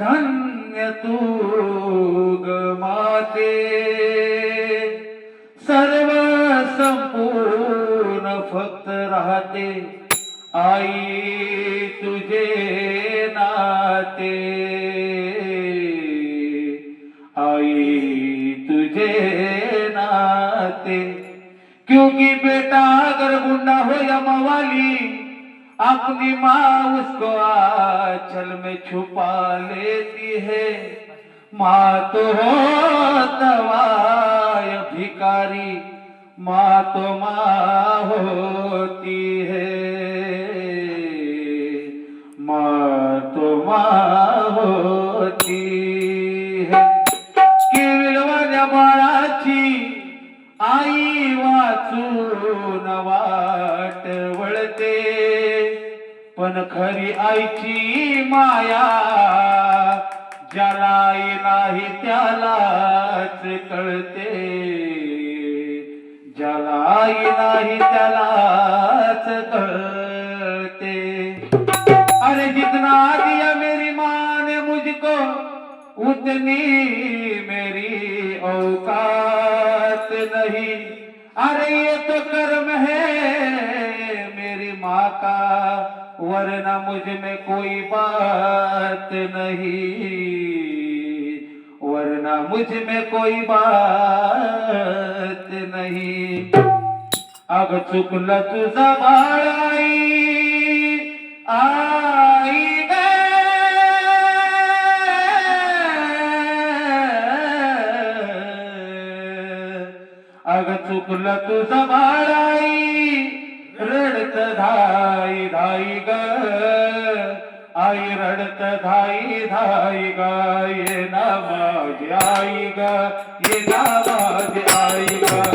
धन्य तू माते। सर्व संपूर्ण फक्त राहते, आई तुझे नाते। आई तुझे नाते। क्योंकि बेटा अगर गुंडा हो या मवाली अपनी माँ उसको आंचल में छुपा लेती है। माँ तो हो दवाय भिकारी माँ तो माँ होती है। माँ तो माँ होती है। केवळवाल्या बाळाची पण खरी आईची माया. ज्याला आई नाही त्यालाच कळते. ज्याला आई नाही त्यालाच कळते. अरे जितना दिया मेरी माँ ने मुझको उतनी मेरी औकात नहीं. अरे ये तो कर्म है मेरी माँ का वरना मुझमें कोई बात नहीं। वरना मुझमें कोई बात नहीं। अग तुझा बाळाई आई ग अग चुकलं तुझा बाळाई रडत धाई धाई ग. आई रडत धाई धाई ग. ये ना माझी आई ग. ये ना माझी आई ग.